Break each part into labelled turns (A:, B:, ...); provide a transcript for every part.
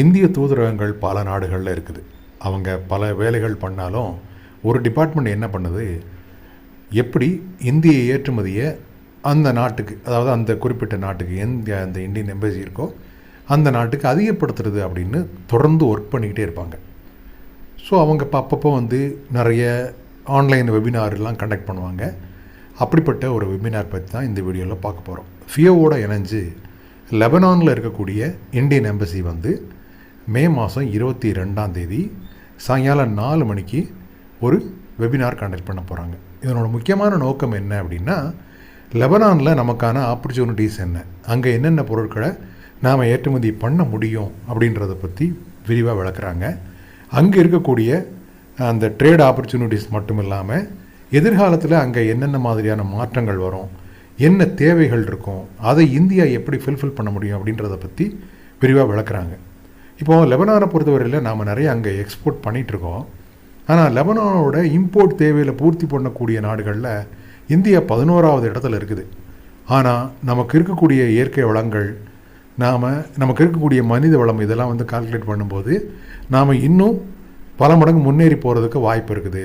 A: இந்திய தூதரகங்கள் பல நாடுகளில் இருக்குது. அவங்க பல வேலைகள் பண்ணாலும் ஒரு டிபார்ட்மெண்ட் என்ன பண்ணுது? எப்படி இந்திய ஏற்றுமதியை அந்த நாட்டுக்கு அதாவது அந்த குறிப்பிட்ட நாட்டுக்கு எந்த அந்த இந்தியன் எம்பசி இருக்கோ அந்த நாட்டுக்கு அதிகப்படுத்துறது அப்படின்னு தொடர்ந்து ஒர்க் பண்ணிக்கிட்டே இருப்பாங்க. ஸோ அவங்க அப்பப்போ வந்து நிறைய ஆன்லைன் வெபினார்லாம் கண்டக்ட் பண்ணுவாங்க. அப்படிப்பட்ட ஒரு வெபினார் பற்றி தான் இந்த வீடியோவில் பார்க்க போகிறோம் ஃபியோவோட இணைஞ்சு லெபனானில் இருக்கக்கூடிய இந்தியன் எம்பசி வந்து மே மாதம் இருபத்தி ரெண்டாம் தேதி சாயங்காலம் நாலு மணிக்கு ஒரு வெபினார் கண்டக்ட் பண்ண போகிறாங்க இதனோட முக்கியமான நோக்கம் என்ன அப்படின்னா லெபனானில் நமக்கான ஆப்பர்ச்சுனிட்டிஸ் என்ன? அங்கே என்னென்ன பொருட்களை நாம் ஏற்றுமதி பண்ண முடியும் அப்படின்றத பற்றி விரிவாக விளக்குறாங்க. அங்கே இருக்கக்கூடிய அந்த ட்ரேட் ஆப்பர்ச்சுனிட்டிஸ் மட்டும் இல்லாமல் எதிர்காலத்தில் அங்கே என்னென்ன மாதிரியான மாற்றங்கள் வரும்? என்ன தேவைகள் இருக்கும்? அதை இந்தியா எப்படி ஃபில்ஃபில் பண்ண முடியும் அப்படின்றத பற்றி விரிவாக விளக்குறாங்க. இப்போது லெபனானை பொறுத்தவரையில் நாம் நிறைய அங்கே எக்ஸ்போர்ட் பண்ணிகிட்ருக்கோம் ஆனால் லெபனானோட இம்போர்ட் தேவையில் பூர்த்தி பண்ணக்கூடிய நாடுகளில் இந்தியா பதினோராவது இடத்துல இருக்குது. ஆனால் நமக்கு இருக்கக்கூடிய இயற்கை வளங்கள் நாம் நமக்கு இருக்கக்கூடிய மனித வளம் இதெல்லாம் வந்து கால்குலேட் பண்ணும்போது நாம் இன்னும் பல மடங்கு முன்னேறி போகிறதுக்கு வாய்ப்பு இருக்குது.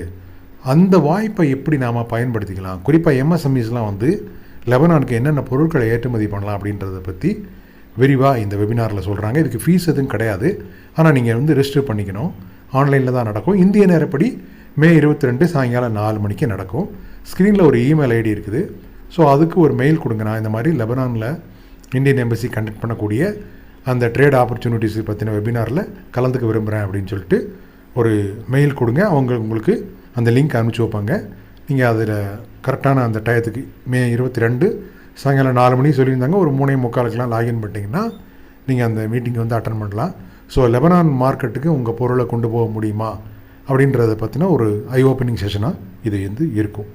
A: அந்த வாய்ப்பை எப்படி நாம் பயன்படுத்திக்கலாம்? குறிப்பாக எம்எஸ்எம்இஸ்லாம் வந்து லெபனானுக்கு என்னென்ன பொருட்களை ஏற்றுமதி பண்ணலாம் அப்படின்றத பற்றி விரிவாக இந்த வெபினாரில் சொல்கிறாங்க இதுக்கு ஃபீஸ் எதுவும் கிடையாது. ஆனால் நீங்கள் வந்து ரெஜிஸ்டர் பண்ணிக்கணும். ஆன்லைனில் தான் நடக்கும். இந்திய நேரப்படி மே இருபத்தி ரெண்டு சாயங்காலம் நாலு மணிக்கு நடக்கும். ஸ்க்ரீனில் ஒரு இமெயில் ஐடி இருக்குது. ஸோ அதுக்கு ஒரு மெயில் கொடுங்க. நான் இந்த மாதிரி லெபனானில் இந்தியன் எம்பசி கண்டக்ட் பண்ணக்கூடிய அந்த ட்ரேட் ஆப்பர்ச்சுனிட்டிஸ் பற்றின வெபினாரில் கலந்துக்க விரும்புகிறேன் அப்படின்னு சொல்லிட்டு ஒரு மெயில் கொடுங்க. அவங்க உங்களுக்கு அந்த லிங்க் அனுப்பிச்சி வைப்பாங்க. நீங்கள் அதில் கரெக்டான அந்த டயத்துக்கு மே இருபத்தி ரெண்டு சாயங்காலம் நாலு மணிக்கு சொல்லியிருந்தாங்க. ஒரு மூணே முக்காலுக்கெலாம் லாகின் பண்ணிட்டீங்கன்னா நீங்கள் அந்த மீட்டிங் வந்து அட்டன் பண்ணலாம். ஸோ லெபனான் மார்க்கெட்டுக்கு உங்கள் பொருளை கொண்டு போக முடியுமா? அப்படின்றத பற்றின ஒரு ஐ ஓப்பனிங் செஷனாக இது வந்து இருக்கும்.